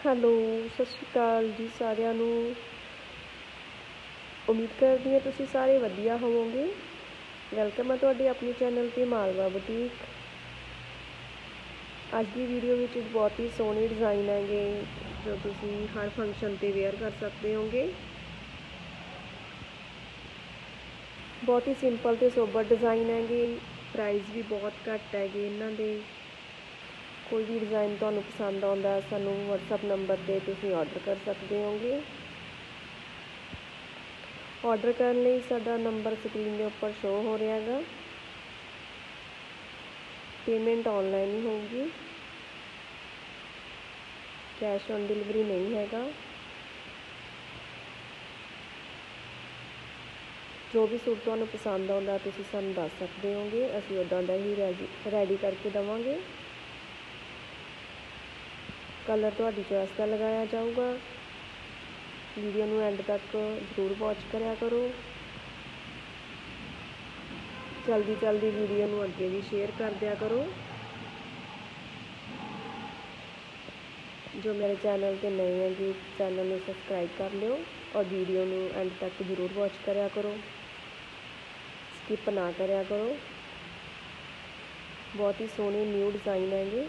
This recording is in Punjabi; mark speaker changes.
Speaker 1: ਹੈਲੋ, ਸਤਿ ਸ਼੍ਰੀ ਅਕਾਲ ਜੀ ਸਾਰਿਆਂ ਨੂੰ। ਉਮੀਦ ਕਰਦੀ ਹਾਂ ਤੁਸੀਂ ਸਾਰੇ ਵਧੀਆ ਹੋਵੋਗੇ। ਵੈਲਕਮ ਹੈ ਤੁਹਾਡੇ ਆਪਣੇ ਚੈਨਲ ਤੇ ਮਾਲਵਾ ਬੁਟੀਕ। ਅੱਜ ਦੀ ਵੀਡੀਓ ਵਿੱਚ ਬਹੁਤ ਹੀ ਸੋਹਣੇ ਡਿਜ਼ਾਈਨ ਹੈਗੇ, ਜੋ ਤੁਸੀਂ ਹਰ ਫੰਕਸ਼ਨ ਤੇ ਵੇਅਰ ਕਰ ਸਕਦੇ ਹੋਗੇ। ਬਹੁਤ ਹੀ ਸਿੰਪਲ ਤੇ ਸੋਬਰ ਡਿਜ਼ਾਈਨ ਹੈਗੇ ਪ੍ਰਾਈਸ ਵੀ ਬਹੁਤ ਘੱਟ ਹੈਗੇ ਇਹਨਾਂ ਦੇ। ਕੋਈ ਵੀ ਡਿਜ਼ਾਈਨ ਤੁਹਾਨੂੰ ਪਸੰਦ ਆਉਂਦਾ, ਸਾਨੂੰ WhatsApp ਨੰਬਰ ਤੇ ਤੁਸੀਂ ਆਰਡਰ ਕਰ ਸਕਦੇ ਹੋਗੇ। ਆਰਡਰ ਕਰਨ ਲਈ ਸਾਡਾ ਨੰਬਰ ਸਕਰੀਨ ਦੇ ਉੱਪਰ ਸ਼ੋ ਹੋ ਰਿਹਾ ਹੈਗਾ। ਪੇਮੈਂਟ ਆਨਲਾਈਨ ਹੀ ਹੋਊਗੀ। ਕੈਸ਼ ਔਨ ਡਿਲੀਵਰੀ ਨਹੀਂ ਹੈਗਾ। ਜੋ ਵੀ ਸੂਟ ਤੁਹਾਨੂੰ ਪਸੰਦ ਆਉਂਦਾ, ਤੁਸੀਂ ਸਾਨੂੰ ਦੱਸ ਸਕਦੇ ਹੋਗੇ। ਅਸੀਂ ਉਦਾਂ ਦਾ ਹੀ ਰੈਡੀ ਕਰਕੇ ਦਵਾਂਗੇ। ਕਲਰ ਤੁਹਾਡੀ ਚੋਇਸ ਦਾ ਲਗਾਇਆ ਜਾਊਗਾ। ਵੀਡੀਓ ਨੂੰ ਐਂਡ ਤੱਕ ਜ਼ਰੂਰ ਵਾਚ ਕਰਿਆ ਕਰੋ। ਜਲਦੀ ਜਲਦੀ ਵੀਡੀਓ ਨੂੰ ਅੱਗੇ ਵੀ ਸ਼ੇਅਰ ਕਰ ਦਿਆ ਕਰੋ। ਜੋ ਮੇਰੇ ਚੈਨਲ ਤੇ ਨਵੇਂ ਹੈ ਜੀ ਚੈਨਲ ਨੂੰ ਸਬਸਕ੍ਰਾਈਬ ਕਰ ਲਿਓ ਔਰ ਵੀਡੀਓ ਨੂੰ ਐਂਡ ਤੱਕ ਜ਼ਰੂਰ ਵਾਚ ਕਰਿਆ ਕਰੋ। ਸਕਿਪ ਨਾ ਕਰਿਆ ਕਰੋ। ਬਹੁਤ ਹੀ ਸੋਹਣੇ ਨਿਊ ਡਿਜ਼ਾਈਨ ਹੈਗੇ।